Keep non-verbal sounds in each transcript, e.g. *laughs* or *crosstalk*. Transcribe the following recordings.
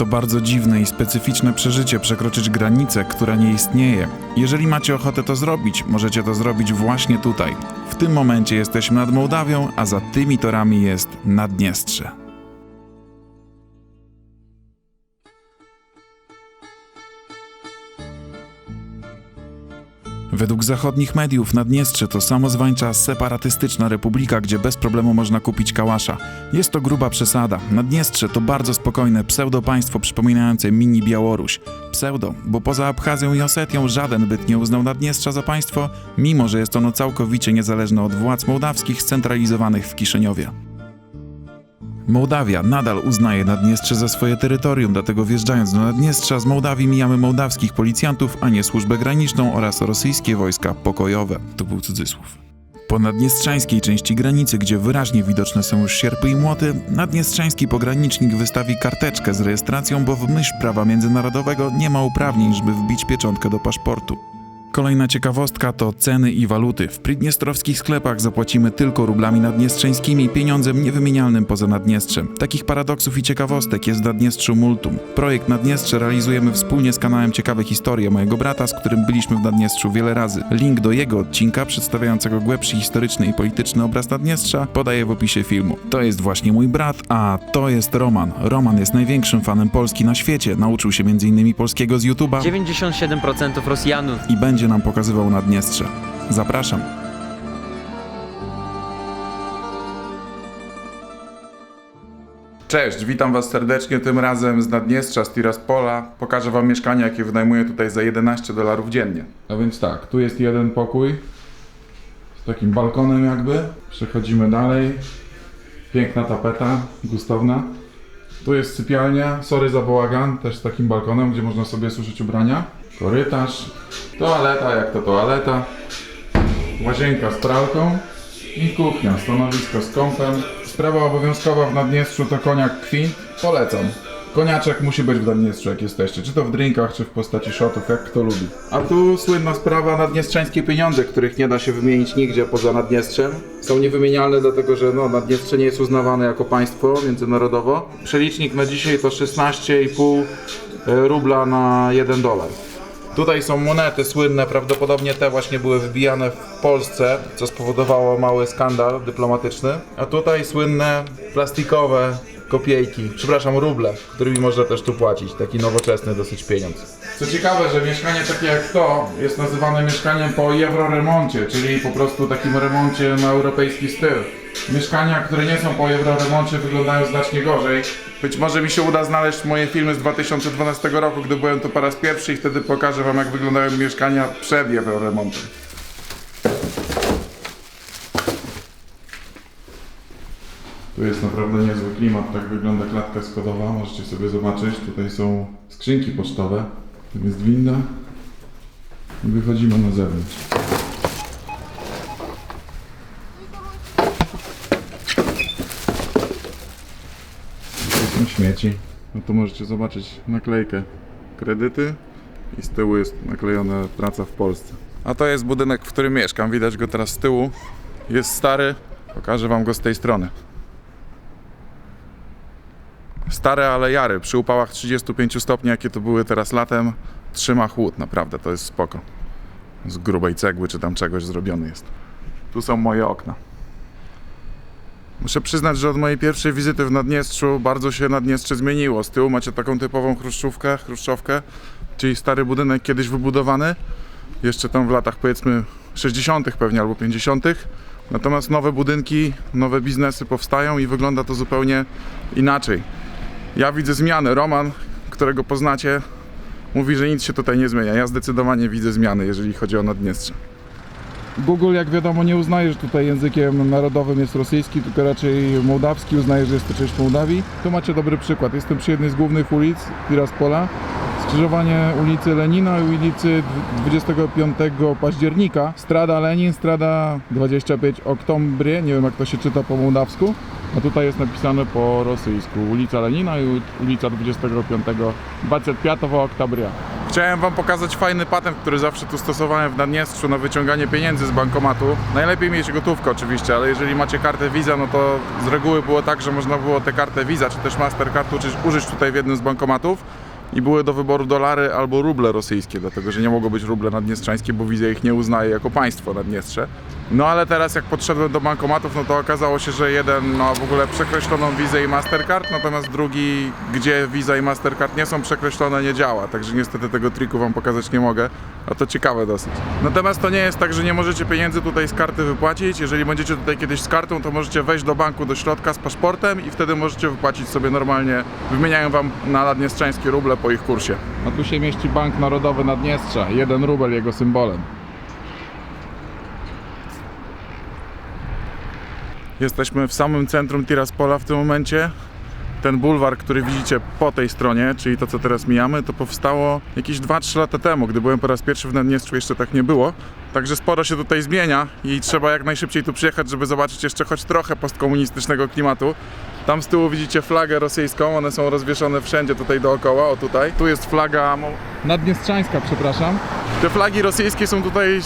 To bardzo dziwne i specyficzne przeżycie przekroczyć granicę, która nie istnieje. Jeżeli macie ochotę to zrobić, możecie to zrobić właśnie tutaj. W tym momencie jesteśmy nad Mołdawią, a za tymi torami jest Naddniestrze. Według zachodnich mediów Naddniestrze to samozwańcza separatystyczna republika, gdzie bez problemu można kupić kałasza. Jest to gruba przesada. Naddniestrze to bardzo spokojne pseudopaństwo przypominające mini Białoruś. Pseudo, bo poza Abchazją i Osetią żaden byt nie uznał Naddniestrza za państwo, mimo że jest ono całkowicie niezależne od władz mołdawskich scentralizowanych w Kiszyniowie. Mołdawia nadal uznaje Naddniestrze za swoje terytorium, dlatego wjeżdżając do Naddniestrza z Mołdawii mijamy mołdawskich policjantów, a nie służbę graniczną oraz rosyjskie wojska pokojowe. To był cudzysłów. Po naddniestrzańskiej części granicy, gdzie wyraźnie widoczne są już sierpy i młoty, naddniestrzański pogranicznik wystawi karteczkę z rejestracją, bo w myśl prawa międzynarodowego nie ma uprawnień, żeby wbić pieczątkę do paszportu. Kolejna ciekawostka to ceny i waluty. W pridniestrowskich sklepach zapłacimy tylko rublami naddniestrzeńskimi, pieniądzem niewymienialnym poza Naddniestrzem. Takich paradoksów i ciekawostek jest w Naddniestrzu multum. Projekt Naddniestrze realizujemy wspólnie z kanałem Ciekawe Historie mojego brata, z którym byliśmy w Naddniestrzu wiele razy. Link do jego odcinka przedstawiającego głębszy historyczny i polityczny obraz Naddniestrza podaję w opisie filmu. To jest właśnie mój brat, a to jest Roman. Roman jest największym fanem Polski na świecie. Nauczył się m.in. polskiego z YouTube'a 97% Rosjanów. i będzie nam pokazywał Naddniestrze. Zapraszam. Cześć, witam Was serdecznie, tym razem z Naddniestrza, z Tiraspola. Pokażę Wam mieszkanie, jakie wynajmuję tutaj za 11 dolarów dziennie. A więc tak, tu jest jeden pokój z takim balkonem jakby. Przechodzimy dalej. Piękna tapeta, gustowna. Tu jest sypialnia, sorry za bałagan, też z takim balkonem, gdzie można sobie suszyć ubrania. Korytarz, toaleta, jak to toaleta. Łazienka z pralką i kuchnia, stanowisko z kąpem. Sprawa obowiązkowa w Naddniestrzu to koniak Kwint. Polecam. Koniaczek musi być w Naddniestrzu, jak jesteście. Czy to w drinkach, czy w postaci shotów, jak kto lubi. A tu słynna sprawa naddniestrzańskie pieniądze, których nie da się wymienić nigdzie poza Naddniestrzem. Są niewymienialne, dlatego że no, Naddniestrze nie jest uznawane jako państwo międzynarodowo. Przelicznik na dzisiaj to 16,5 rubla na 1 dolar. Tutaj są monety słynne, prawdopodobnie te właśnie były wybijane w Polsce, co spowodowało mały skandal dyplomatyczny. A tutaj słynne plastikowe kopiejki, przepraszam, ruble, którymi można też tu płacić. Taki nowoczesny dosyć pieniądz. Co ciekawe, że mieszkanie takie jak to jest nazywane mieszkaniem po euroremoncie, czyli po prostu takim remoncie na europejski styl. Mieszkania, które nie są po euroremoncie wyglądają znacznie gorzej. Być może mi się uda znaleźć moje filmy z 2012 roku, gdy byłem tu po raz pierwszy i wtedy pokażę wam jak wyglądają mieszkania przed euroremontem. Tu jest naprawdę niezły klimat, tak wygląda klatka schodowa, możecie sobie zobaczyć. Tutaj są skrzynki pocztowe, tu jest winda i wychodzimy na zewnątrz. Tu są śmieci. No tu możecie zobaczyć naklejkę kredyty i z tyłu jest naklejona praca w Polsce. A to jest budynek, w którym mieszkam. Widać go teraz z tyłu. Jest stary. Pokażę wam go z tej strony. Stare, ale jary. Przy upałach 35 stopni, jakie to były teraz latem, trzyma chłód. Naprawdę, to jest spoko. Z grubej cegły czy tam czegoś zrobiony jest. Tu są moje okna. Muszę przyznać, że od mojej pierwszej wizyty w Naddniestrzu bardzo się Naddniestrze zmieniło. Z tyłu macie taką typową chruszczówkę, chruszczowkę, czyli stary budynek kiedyś wybudowany, jeszcze tam w latach powiedzmy 60. pewnie albo 50. Natomiast nowe budynki, nowe biznesy powstają i wygląda to zupełnie inaczej. Ja widzę zmiany. Roman, którego poznacie, mówi, że nic się tutaj nie zmienia. Ja zdecydowanie widzę zmiany, jeżeli chodzi o Naddniestrze. Google, jak wiadomo, nie uznaje, że tutaj językiem narodowym jest rosyjski, tylko raczej mołdawski, uznaje, że jest to część Mołdawii. Tu macie dobry przykład. Jestem przy jednej z głównych ulic Tiraspola. Skrzyżowanie ulicy Lenina i ulicy 25 października. Strada Lenin, strada 25 Oktombry, nie wiem jak to się czyta po mołdawsku. A tutaj jest napisane po rosyjsku. Ulica Lenina i ulica 25 25 Oktobria. Chciałem wam pokazać fajny patent, który zawsze tu stosowałem w Naddniestrzu na wyciąganie pieniędzy z bankomatu. Najlepiej mieć gotówkę oczywiście, ale jeżeli macie kartę Visa, no to z reguły było tak, że można było tę kartę Visa czy też Mastercard użyć, użyć tutaj w jednym z bankomatów i były do wyboru dolary albo ruble rosyjskie, dlatego że nie mogło być ruble naddniestrzańskie, bo Visa ich nie uznaje jako państwo naddniestrze. No ale teraz jak podszedłem do bankomatów, no to okazało się, że jeden ma w ogóle przekreśloną Visa i Mastercard, natomiast drugi, gdzie Visa i Mastercard nie są przekreślone, nie działa. Także niestety tego triku wam pokazać nie mogę, a to ciekawe dosyć. Natomiast to nie jest tak, że nie możecie pieniędzy tutaj z karty wypłacić. Jeżeli będziecie tutaj kiedyś z kartą, to możecie wejść do banku do środka z paszportem i wtedy możecie wypłacić sobie normalnie. Wymieniają wam na naddniestrzańskie ruble po ich kursie. A tu się mieści Bank Narodowy Naddniestrza, jeden rubel jego symbolem. Jesteśmy w samym centrum Tiraspola w tym momencie. Ten bulwar, który widzicie po tej stronie, czyli to co teraz mijamy, to powstało jakieś 2-3 lata temu. Gdy byłem po raz pierwszy w Naddniestrzu, jeszcze tak nie było. Także sporo się tutaj zmienia i trzeba jak najszybciej tu przyjechać, żeby zobaczyć jeszcze choć trochę postkomunistycznego klimatu. Tam z tyłu widzicie flagę rosyjską, one są rozwieszone wszędzie tutaj dookoła, o tutaj. Tu jest flaga naddniestrzańska, przepraszam. Te flagi rosyjskie są tutaj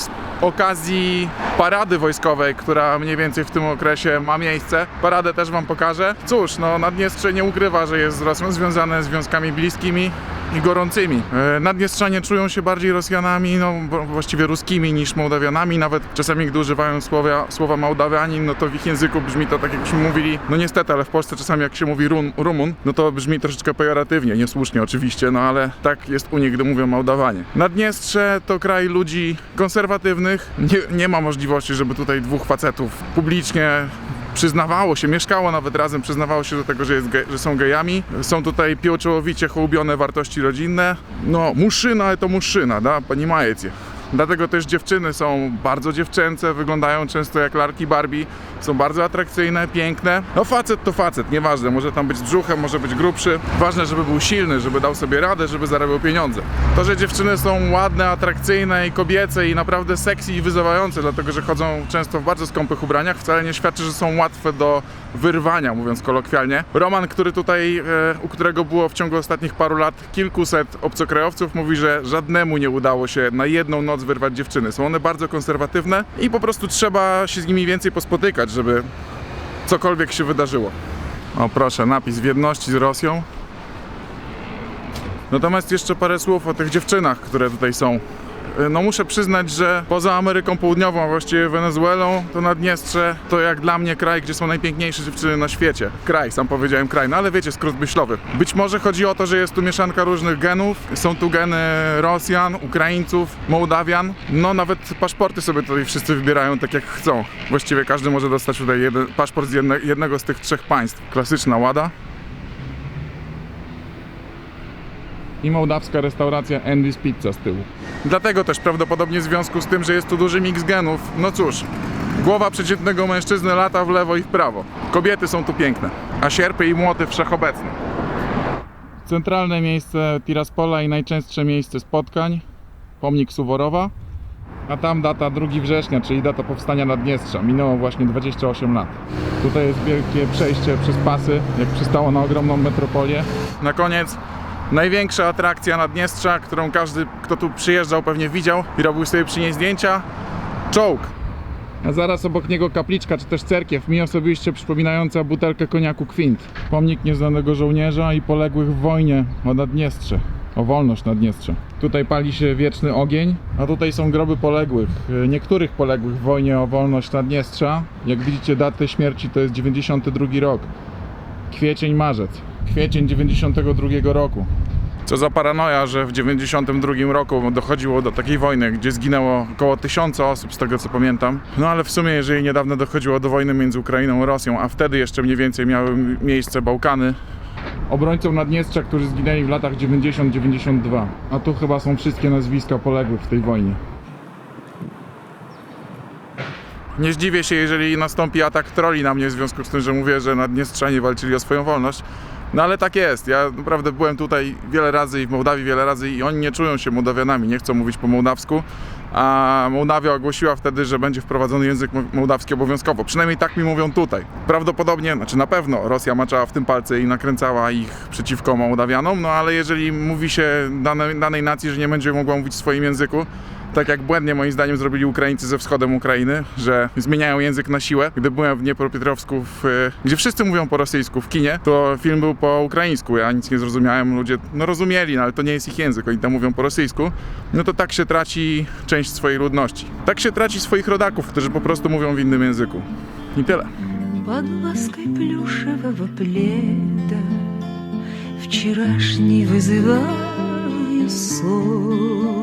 okazji parady wojskowej, która mniej więcej w tym okresie ma miejsce. Paradę też wam pokażę. Cóż, no Naddniestrze nie ukrywa, że jest z Rosją związane związkami bliskimi i gorącymi. E, Naddniestrzanie czują się bardziej Rosjanami, no właściwie ruskimi niż Mołdawianami. Nawet czasami, gdy używają słowa, słowa Mołdawianin, no to w ich języku brzmi to tak jakbyśmy mówili, no niestety, ale w Polsce czasami jak się mówi Rum, Rumun, no to brzmi troszeczkę pejoratywnie, niesłusznie oczywiście, no ale tak jest u nich, gdy mówią Mołdawanie. Naddniestrze to kraj ludzi konserwatywnych. Nie, nie ma możliwości, żeby tutaj dwóch facetów publicznie przyznawało się, mieszkało nawet razem, przyznawało się do tego, że, ge- że są gejami. Są tutaj pieczołowicie hołubione wartości rodzinne. No, muszyna to muszyna, da, majecie. Dlatego też dziewczyny są bardzo dziewczęce, wyglądają często jak larki Barbie, są bardzo atrakcyjne, piękne. No facet to facet, nieważne, może tam być z brzuchem, może być grubszy. Ważne, żeby był silny, żeby dał sobie radę, żeby zarabiał pieniądze. To, że dziewczyny są ładne, atrakcyjne i kobiece i naprawdę sexy i wyzywające, dlatego że chodzą często w bardzo skąpych ubraniach, wcale nie świadczy, że są łatwe do wyrwania, mówiąc kolokwialnie. Roman, który tutaj, e, u którego było w ciągu ostatnich paru lat kilkuset obcokrajowców, mówi, że żadnemu nie udało się na jedną noc wyrwać dziewczyny. Są one bardzo konserwatywne i po prostu trzeba się z nimi więcej pospotykać, żeby cokolwiek się wydarzyło. O proszę, napis w jedności z Rosją. Natomiast jeszcze parę słów o tych dziewczynach, które tutaj są. No muszę przyznać, że poza Ameryką Południową, a właściwie Wenezuelą, to Naddniestrze to jak dla mnie kraj, gdzie są najpiękniejsze dziewczyny na świecie. Kraj, sam powiedziałem kraj, no ale wiecie, skrót myślowy. Być może chodzi o to, że jest tu mieszanka różnych genów. Są tu geny Rosjan, Ukraińców, Mołdawian. No nawet paszporty sobie tutaj wszyscy wybierają tak jak chcą. Właściwie każdy może dostać tutaj jeden, paszport z jedne, jednego z tych trzech państw. Klasyczna łada. I mołdawska restauracja Andy's Pizza z tyłu. Dlatego też prawdopodobnie w związku z tym, że jest tu duży miks genów, no cóż, głowa przeciętnego mężczyzny lata w lewo i w prawo. Kobiety są tu piękne, a sierpy i młoty wszechobecne. Centralne miejsce Tiraspola i najczęstsze miejsce spotkań, pomnik Suworowa, a tam data 2 września, czyli data powstania Naddniestrza. Minęło właśnie 28 lat. Tutaj jest wielkie przejście przez pasy, jak przystało na ogromną metropolię. Na koniec największa atrakcja Naddniestrza, którą każdy, kto tu przyjeżdżał, pewnie widział i robił sobie przy niej zdjęcia. Czołg. A zaraz obok niego kapliczka, czy też cerkiew, mi osobiście przypominająca butelkę koniaku Kwint. Pomnik nieznanego żołnierza i poległych w wojnie o Naddniestrze. O wolność Naddniestrza. Tutaj pali się wieczny ogień, a tutaj są groby poległych. e, Niektórych poległych w wojnie o wolność Naddniestrza. Jak widzicie daty śmierci to jest 92 rok. Kwiecień, marzec. Kwiecień 92 roku. Co za paranoja, że w 92 roku dochodziło do takiej wojny, gdzie zginęło około tysiąca osób, z tego co pamiętam. No ale w sumie, jeżeli niedawno dochodziło do wojny między Ukrainą a Rosją, a wtedy jeszcze mniej więcej miały miejsce Bałkany, obrońcą Naddniestrza, którzy zginęli w latach 90-92. A tu chyba są wszystkie nazwiska poległych w tej wojnie. Nie zdziwię się, jeżeli nastąpi atak troli na mnie w związku z tym, że mówię, że Naddniestrzanie walczyli o swoją wolność. No ale tak jest. Ja naprawdę byłem tutaj wiele razy i w Mołdawii wiele razy i oni nie czują się Mołdawianami, nie chcą mówić po mołdawsku. A Mołdawia ogłosiła wtedy, że będzie wprowadzony język mo- mołdawski obowiązkowo. Przynajmniej tak mi mówią tutaj. Prawdopodobnie, znaczy na pewno Rosja maczała w tym palce i nakręcała ich przeciwko Mołdawianom, no ale jeżeli mówi się dane, danej nacji, że nie będzie mogła mówić w swoim języku, tak jak błędnie moim zdaniem zrobili Ukraińcy ze wschodem Ukrainy, że zmieniają język na siłę. Gdy byłem w Dniepropietrowsku, w, e, gdzie wszyscy mówią po rosyjsku w kinie, to film był po ukraińsku. Ja nic nie zrozumiałem, ludzie no rozumieli, no, ale to nie jest ich język, oni tam mówią po rosyjsku. No to tak się traci część swojej ludności. Tak się traci swoich rodaków, którzy po prostu mówią w innym języku. I tyle. Под лаской плюшевого пледа Вчерашний вызываю сон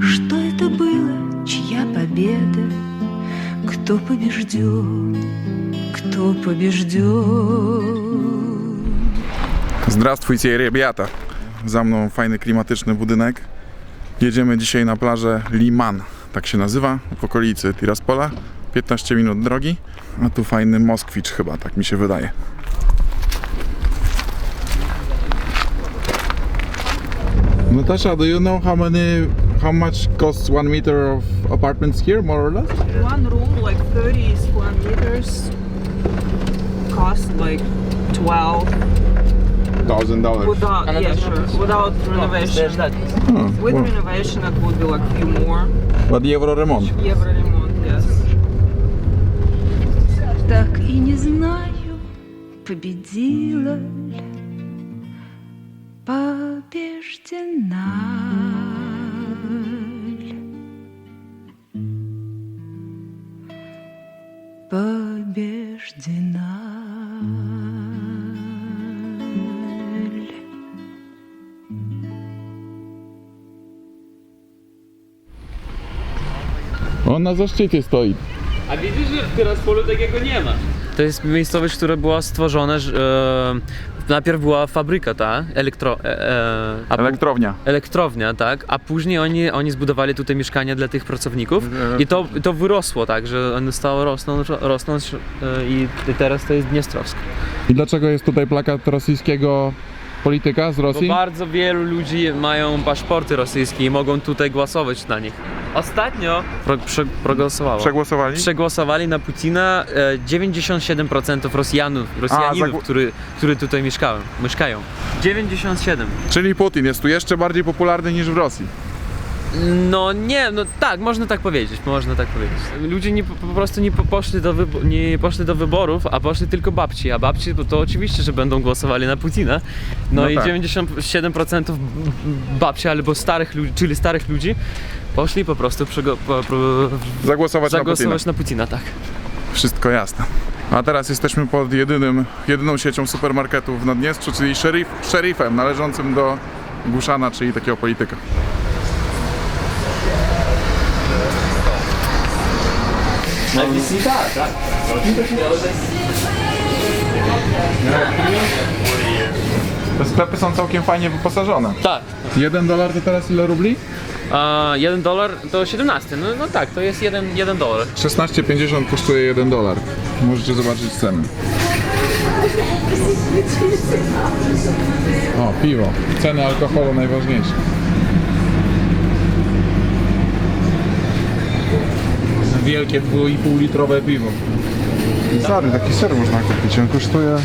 Что это было, чья победа Кто побежден, кто побежден Здравствуйте, ребята. Za mną fajny, klimatyczny budynek. Jedziemy dzisiaj na plażę Liman, tak się nazywa, w okolicy Tiraspola. 15 minut drogi, a tu fajny Moskwicz chyba, tak mi się wydaje. Natasha, do you know how many, how much costs one meter of apartments here, more or less? One room, like 30 square meters, cost like 12 Thousand dollars. without, yeah, sure, without renovation. With renovation, it would be like few more. But euro remont. Евро ремонт, yes. Так и не знаю, победила ли, Na zaszczycie stoi. A widzisz, że w Tyraspolu takiego nie ma. To jest miejscowość, która była stworzona, że, e, najpierw była fabryka, ta, elektro, e, e, a, Elektrownia. elektrownia, tak, a później oni, oni zbudowali tutaj mieszkania dla tych pracowników i to, to wyrosło, tak, że one stało rosnąć, rosnąć e, i teraz to jest Dniestrowsk. I dlaczego jest tutaj plakat rosyjskiego polityka z Bo Rosji? bardzo wielu ludzi mają paszporty rosyjskie i mogą tutaj głosować na nich. Ostatnio pro, prze, progłosowało. Przegłosowali? Przegłosowali na Putina e, 97% Rosjanów, Rosjaninów, zagło- który, który tutaj mieszkają, mieszkają. 97. Czyli Putin jest tu jeszcze bardziej popularny niż w Rosji. No nie, no tak, można tak powiedzieć, można tak powiedzieć. Ludzie nie, po prostu nie po- poszli do, nie poszli do wyborów, a poszli tylko babci, a babci to, to oczywiście, że będą głosowali na Putina. No, No i tak. 97% b- babci albo starych ludzi, czyli starych ludzi, poszli po prostu po, po, Zagłosować, zagłosować na na Putina, tak. Putina. Wszystko jasne. A teraz jesteśmy pod jedynym, jedyną siecią supermarketów w Naddniestrzu, czyli szerif, szerifem należącym do Guszana, czyli takiego polityka. Te sklepy są całkiem fajnie wyposażone. Tak. Jeden dolar to teraz ile rubli? A 1 dolar to 17, no, no tak, to jest 1, 1 dolar. 16,50 kosztuje 1 dolar. Możecie zobaczyć ceny. O, piwo. Ceny alkoholu najważniejsze. Wielkie 2,5 litrowe piwo. Stary, taki ser można kupić. On kosztuje...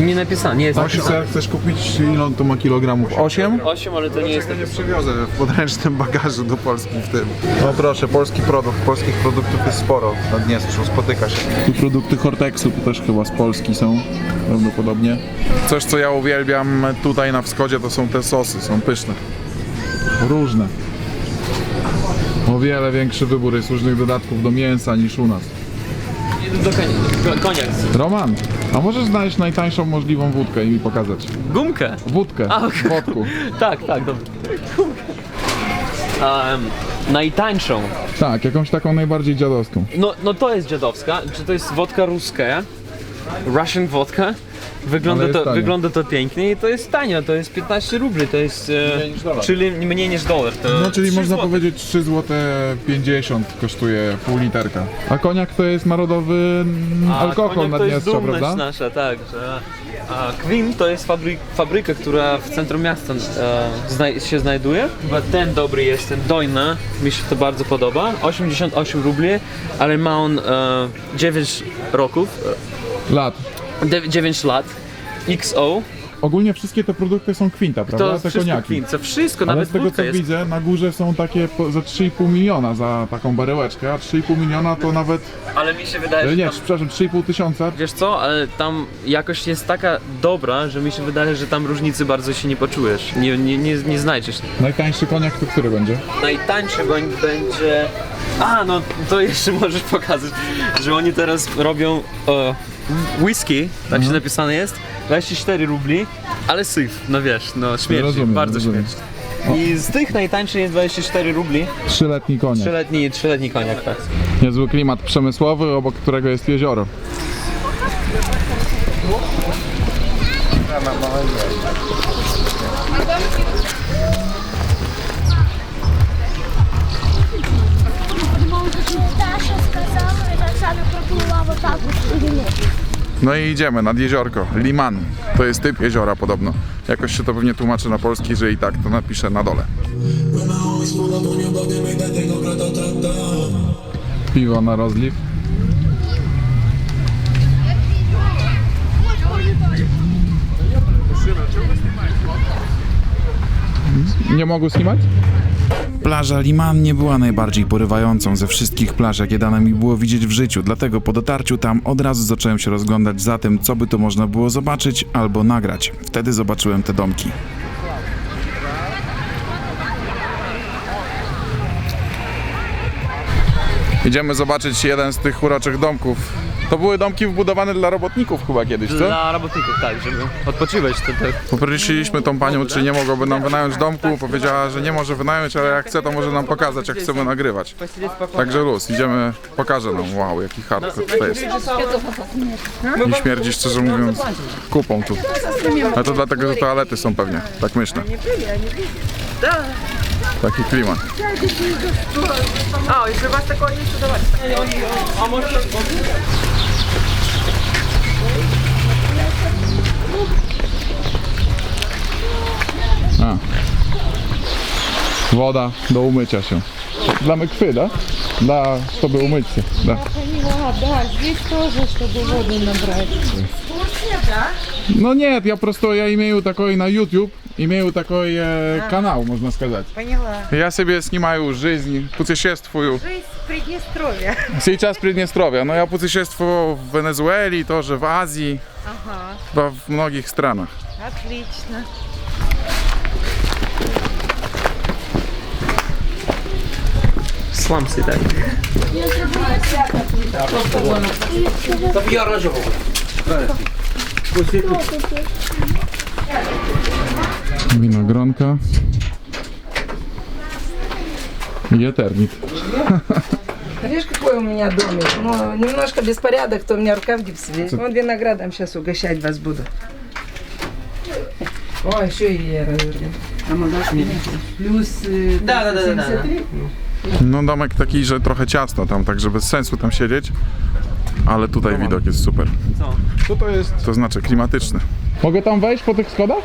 Nie napisane, nie jest Taki napisane. ser chcesz kupić, ile on tu ma kilogramów? 8? 8, ale to nie jest Ja nie przywiozę w podręcznym bagażu do Polski w tym. No proszę, polski produkt, polskich produktów jest sporo na Dniestrzu, spotyka się. Tu produkty Hortexu, to też chyba z Polski są prawdopodobnie. Coś, co ja uwielbiam tutaj na wschodzie, to są te sosy, są pyszne. Różne. O wiele większy wybór jest różnych dodatków do mięsa niż u nas. do koniec. Roman, a możesz znaleźć najtańszą możliwą wódkę i mi pokazać? Gumkę. Wódkę, A, okej. wodku. *laughs* Tak, tak, dobrze. Um, najtańszą. Tak, jakąś taką najbardziej dziadowską. No, no to jest dziadowska, czy to jest wodka ruska. Russian vodka. Wygląda to, wygląda to pięknie i to jest tanio, to jest 15 rubli, to jest... e, Mniej niż dolar. Czyli mniej niż dolar. To No czyli 3 można złote. powiedzieć 3 zł 50 kosztuje pół literka. A koniak to jest narodowy mm, A alkohol koniak to jest Naddniestrza, dumność prawda? nasza, tak, że a Queen to jest fabryk, fabryka, która w centrum miasta e, znaj- się znajduje. Chyba ten dobry jest, ten Dojna, mi się to bardzo podoba, 88 rubli, ale ma on e, 9 roków, Lat. e, 9 lat, XO, Ogólnie wszystkie te produkty są kwinta, prawda? to te wszystko koniaki. To wszystko, Ale nawet z tego wódka co jest. widzę, na górze są takie po, za 3,5 miliona za taką baryłeczkę, a 3,5 miliona to nawet... Ale mi się wydaje, że Nie, tam, przepraszam, 3,5 tysiąca. wiesz co, ale tam jakość jest taka dobra, że mi się wydaje, że tam różnicy bardzo się nie poczujesz, nie, nie, nie, nie znajdziesz. Najtańszy koniak to który będzie? najtańszy bądź będzie. A, no to jeszcze *laughs* możesz pokazać, że oni teraz robią e, whisky, tak się napisane jest, 24 rubli, ale syf, no wiesz, no śmierci, Rozumiem, bardzo rozumiem. śmierci. I z tych najtańszy jest 24 rubli, Trzyletni koniak. trzyletni, trzyletni koniak, tak. Niezły klimat przemysłowy, obok którego jest jezioro. Даша сказала, że Оксана пропонувала вот так от. No i idziemy nad jeziorko. Liman. To jest typ jeziora podobno. Jakoś się to pewnie tłumaczy na polski, że i tak to napiszę na dole. Piwo na rozliw. Nie mogу sнимать? Plaża Liman nie była najbardziej porywającą ze wszystkich plaż, jakie dane mi było widzieć w życiu, dlatego po dotarciu tam od razu zacząłem się rozglądać za tym, co by tu można było zobaczyć albo nagrać. Wtedy zobaczyłem te domki. Idziemy zobaczyć jeden z tych uroczych domków. To były domki wbudowane dla robotników chyba kiedyś, co? Dla robotników, tak, żeby odpoczywać. To, to... Poprosiliśmy tą panią, czy nie mogłaby nam wynająć domku. Tak. Powiedziała, że nie może wynająć, ale jak chce, to może nam pokazać, jak chcemy nagrywać. Także luz, idziemy, pokaże nam. Wow, jaki hardcore to jest. Nie śmierdzi, szczerze mówiąc, kupą tu. A to dlatego, że toalety są pewnie, tak myślę. Taki klimat. A, jeszcze was tak ładnie sprzedawać. A może... A. Woda do umycia się. Dla mykwy, da? Dla, żeby umyć się. Da. Поняла, да, здесь тоже, чтобы воду набрать. No nie, ja просто я имею такой на YouTube, имею такой э, канал, можно сказать. Поняла. Я себе снимаю жизнь, путешествую. Жизнь Приднестровья. Сейчас Приднестровье, но я путешествовал в Венесуэле, тоже в Азии, Ага, во в многих странах. отлично. Slumsy, tak. Winogronka. И Этернит. Видишь, какой у меня домик? Ну, немножко беспорядок, то у меня рука в гипсе. Вот виноградом сейчас угощать вас буду. О, еще и я разорву. Плюс э, Да, да, да, да, да. 73. No domek taki, że trochę ciasno tam, także bez sensu tam siedzieć. Ale tutaj widok jest super. Co? Co to jest? To znaczy klimatyczny. Mogę tam wejść po tych schodach?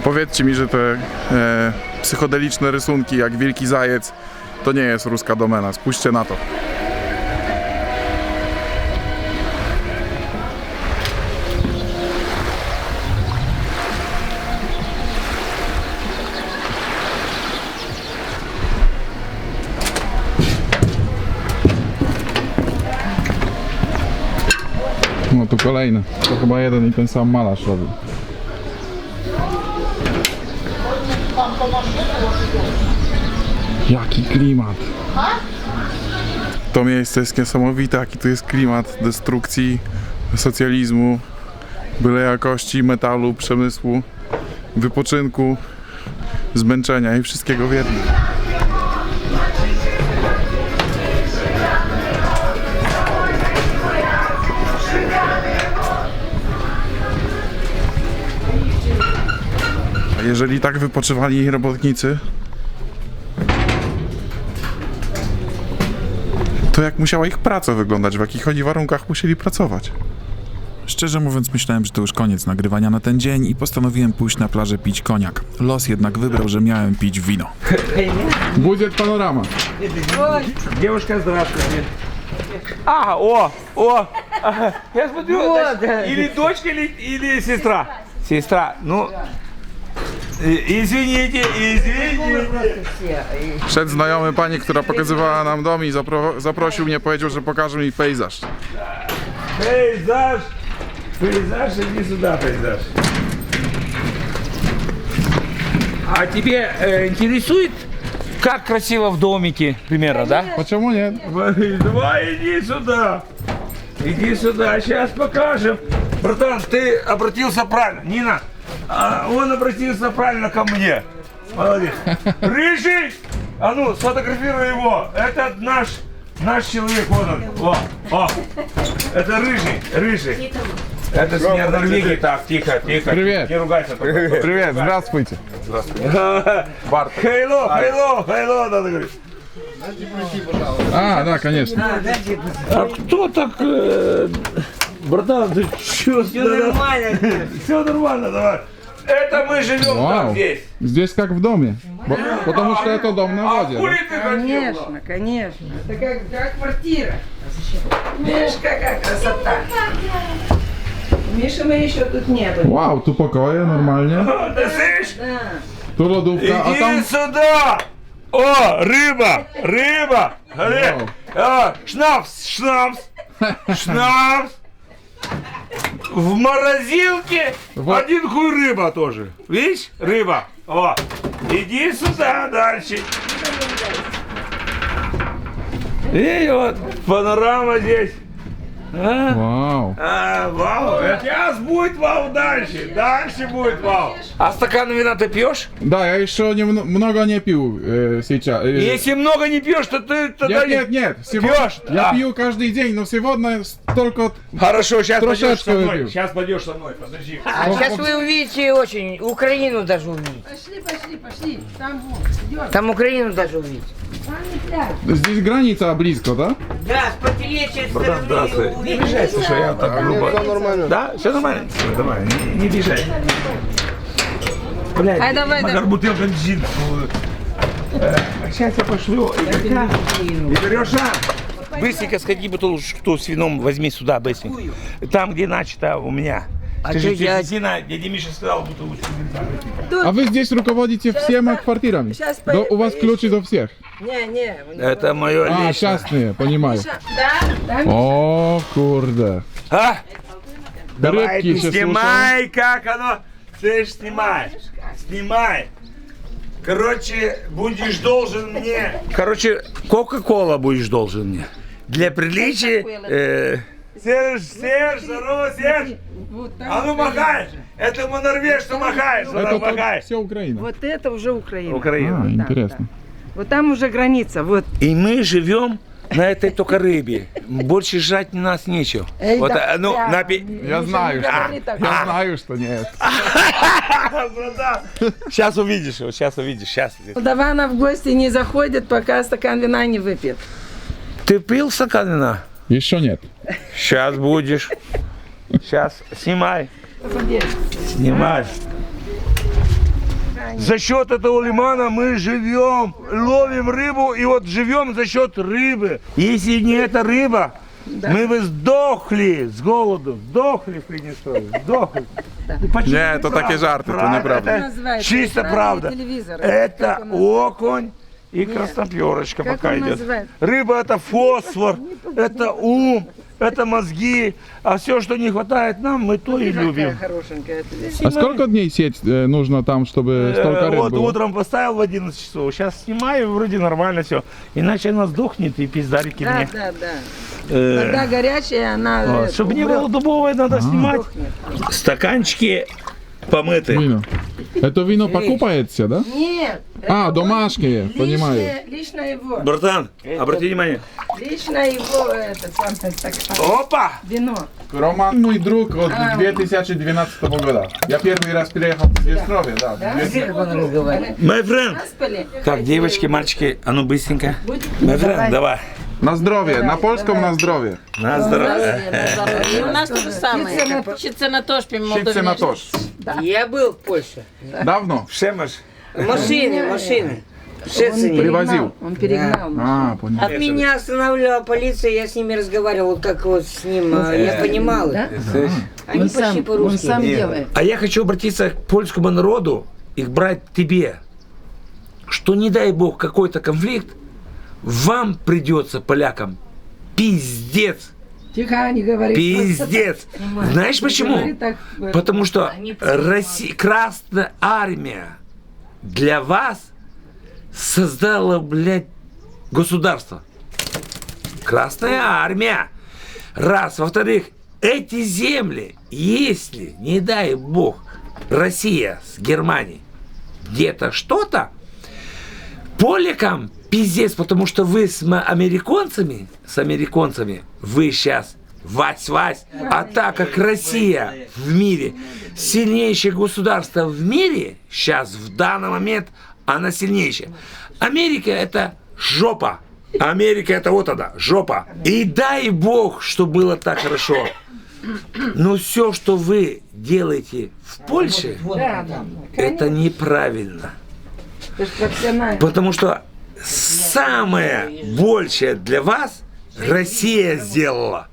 No powiedzcie mi, że te e, psychodeliczne rysunki jak wielki zajec to nie jest ruska domena. Spójrzcie na to. No tu kolejny. To chyba jeden i ten sam malarz robił. Jaki klimat. To miejsce jest niesamowite, jaki tu jest klimat destrukcji, socjalizmu, byle jakości, metalu, przemysłu, wypoczynku, zmęczenia i wszystkiego w jednym. Jeżeli tak wypoczywali robotnicy, to jak musiała ich praca wyglądać, w jakich oni warunkach musieli pracować. Szczerze mówiąc, myślałem, że to już koniec nagrywania na ten dzień i postanowiłem pójść na plażę pić koniak. Los jednak wybrał, że miałem pić wino. *laughs* Будет panorama. Девушка, здравствуйте. А, о, о, ага, я смотрю, значит, или дочка, или, или сестра. Сестра, ну, и- извините, извините. Szedł znajomy pani, która pokazywała nam dom i zapro- zaprosił mnie, powiedział, że pokaże mi pejzaż. Пейзаж, пейзаж, иди сюда, пейзаж. А тебе э, интересует, как красиво в домике, примерно, да? Почему нет? Давай иди сюда. Иди сюда, сейчас покажем. Братан, ты обратился правильно. Нина, а, он обратился правильно ко мне. Молодец. Рыжий! А ну, сфотографируй его. Это наш, наш человек, вот он. О, о. Это рыжий, рыжий. Это с Норвегии. Так, тихо, тихо. Привет. Не ругайся. только. Привет, здравствуйте. Хейло, хейло, хейло, надо говорить. А, да, конечно. А кто так... э, братан, ты чё? Все нормально. *laughs* Все нормально, давай. Это мы живем Вау. так здесь. Здесь как в доме. Бо- Потому что это дом на А воде. хули ты? Конечно, конечно. Это как, как квартира. Видишь, какая красота. Миши мы еще тут не были. Вау, pokoje normalnie. А, Ты слышишь? Tu lodówka, a Иди tam... сюда. О, рыба, рыба. Смотри. Вау. А, шнапс, шнапс, *laughs* шнапс. В морозилке Вот. один хуй рыба тоже. Видишь? Рыба. О, иди сюда дальше. И вот панорама здесь. А? Вау. А, вау, сейчас будет вау дальше, дальше будет вау. А стакан вина ты пьешь? Да, я еще немно- много не пью э, сейчас. Э, Если много не пьешь, то ты тогда Нет, не- нет, нет. Сегодня, Пьешь? я пью каждый день, но сегодня только... Хорошо, сейчас пойдешь со мной. Сейчас пойдешь со мной, подожди. А сейчас вы увидите очень, Украину даже увидите. Пошли, пошли, пошли. Там вот, идем. Там Украину даже увидите. Здесь граница близко, да? Да, с противоречия Братан, здравствуй. Не бежай, слушай, я так грубо. Да, все нормально? Давай, не, не бежай. Блядь, Ай, давай, Макар, давай. бутылка бензин. Э, Сейчас я пошлю. Игореша, быстренько сходи бутылочку с вином возьми сюда, быстренько. Там, где начато у меня. А дядя делать? Зина, дядя Миша сказал бутылочку вина. А вы здесь руководите всеми квартирами? Сейчас Да, у вас поедем. ключи до всех? Не, не. Это мое А, личное. частные, понимаю. Да, да. О, курда. А? Давай Рыбки ты сейчас снимай, как оно. Слышь, снимай. Снимай. Короче, будешь должен мне. Короче, Кока-Кола будешь должен мне. Для приличия. Э, Серж, Серж, здорово, Серж. Вот там А ну махай. Это мы норвежцы махаешь. Это махай. все Украина. Вот это уже Украина. Украина. А, интересно. Вот там уже граница. Вот. И мы живем на этой только рыбе. Больше жрать нас нечего. Эй, вот, да, а, ну, прямо. на пи- Я знаю, что... не так. Я знаю, что нет. *laughs* Сейчас увидишь его, сейчас увидишь, сейчас. Давай она в гости не заходит, пока стакан вина не выпьет. Ты пил стакан вина? Еще нет. Сейчас будешь. Сейчас. Снимай. Снимай. За счет этого лимана мы живем, ловим рыбу и вот живем за счет рыбы. Если не эта рыба, мы бы сдохли с голоду, сдохли в Приднестровье, сдохли. Ты почему Не, это такие жарты, это Правда, неправда. Чисто правда. Это окунь и красноперочка Как пока он идет. называется? Рыба это фосфор, это ум, это мозги, а все, что не хватает нам, мы то и любим. А сколько дней сеть э, нужно там, чтобы столько Э, рыб Вот было? утром поставил в 11 часов, сейчас снимаю, вроде нормально все. Иначе она сдохнет и пиздарики Да, мне. да, да. Э, Когда горячая, она... это, Чтобы не было дубовой, надо снимать. Сдохнет. Стаканчики помыты. Вино. Это вино покупается, да? Нет. А, домашнее, он- понимаю. Лично, лично его. Братан, обрати внимание. Лично его, это самое, стакан. Опа! Вино. Роман мой друг от 2012 года. Я первый раз переехал в Днестровье, да. в Смотри, как он разговаривает. My friend. Так, девочки, мальчики, а ну быстренько. My friend, давай. На здоровье, на польском на здоровье. На здоровье. И у нас то же самое. Вчиться на то, что Шипцы на тож. Я был в Польше. Давно? Шемаш. Машины, машины. В Шецине. Привозил. Он перегнал. А, понял. От меня останавливала полиция, я с ними разговаривал, вот как вот с ним, а, я понимал. их. Они почти по-русски. делает. А я хочу обратиться к польскому народу и брать тебе, что не дай бог какой-то конфликт, вам придется, полякам, пиздец, Тихо, не говори. пиздец. Знаешь почему? Потому что Россия, Красная Армия для вас создала, блядь, государство. Красная Армия. Раз. Во-вторых, эти земли, если, не дай бог, Россия с Германией где-то что-то, поликам пиздец, потому что вы с американцами, с американцами, вы сейчас вась-вась, а так как Россия в мире сильнейшее государство в мире, сейчас в данный момент она сильнейшая. Америка это жопа. Америка это вот она, жопа. И дай бог, что было так хорошо. Но все, что вы делаете в Польше, это неправильно. Потому что самое большее для вас Россия сделала.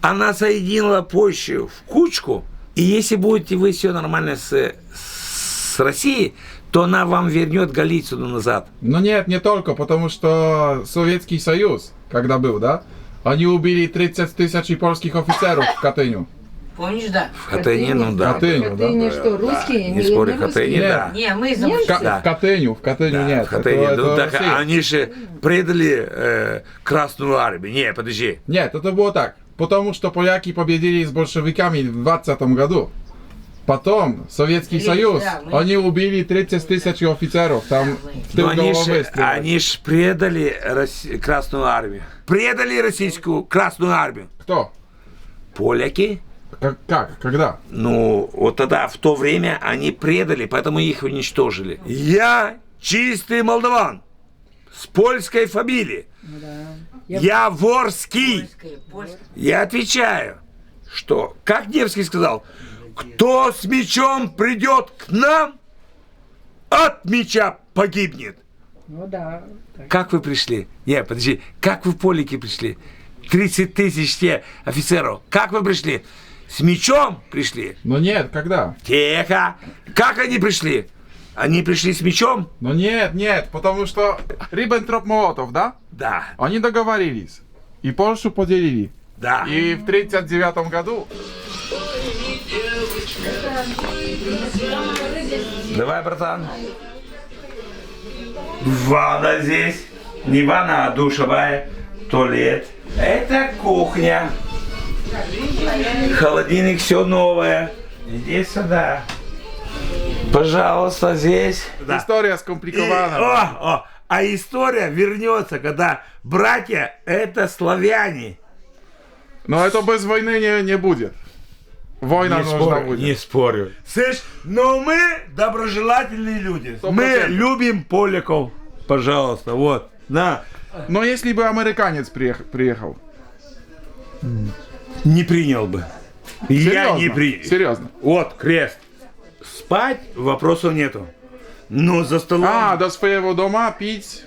Она соединила Польшу в кучку, и если будете вы все нормально с, с Россией, то она вам вернет Галицию назад. Ну нет, не только, потому что Советский Союз, когда был, да, они убили 30 тысяч польских офицеров в Катыню. Помнишь, да? В Хатыне, ну да. Катыню, да. Ты не что, русские? Не спорю, в Хатыне, Нет. да. Не, мы за Нет? Ка- Да. В Катыню, в Катыню Да, нет. в Хатыне. это- Ну, это так Россия. они же предали э, Красную Армию. Не, подожди. Нет, это было так. Потому что поляки победили с большевиками в 20 году. Потом Советский Тридцать, Союз, да, мы- они убили 30 тысяч офицеров. Там в тыл Но они же, стреляли. они ж предали Росси- Красную Армию. Предали российскую Красную Армию. Кто? Поляки. Как? как? Когда? Ну, вот тогда, в то время, они предали, поэтому их уничтожили. Я чистый молдаван. С польской фамилией. Я ворский. Я отвечаю, что, как Невский сказал, кто с мечом придет к нам, от меча погибнет. Ну да. Как вы пришли? Не, подожди, как вы в полики пришли? 30 тысяч те офицеров. Как вы пришли? С мечом пришли? Но нет, когда? Тихо! Как они пришли? Они пришли с мечом? Но нет, нет, потому что Риббентроп-Молотов, да? Да, Они договорились. И Польшу поделили. да. И в 39 году Давай, братан. Ванна здесь. Не ванна, а душевая. Туалет. Это кухня. Холодильник все новое. Иди сюда. Пожалуйста, здесь. Да. история И- скомпликована. о, о, а история вернется, когда братья это славяне. Но это без войны не, не будет. Война Не нужна спорю, будет. не спорю. Слышь, но мы доброжелательные люди. Сто Мы процентов. любим поляков. Пожалуйста, вот. На. Но если бы американец приех- приехал. Не принял бы. Я Серьезно? не принял. Серьезно. Вот, крест. Спать вопросов нету. Но за столом... А, до своего дома пить.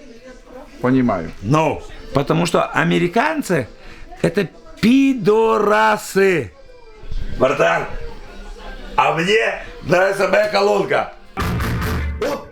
Понимаю. No. Потому что американцы это пидорасы. Братан, а мне нравится моя колонка. Вот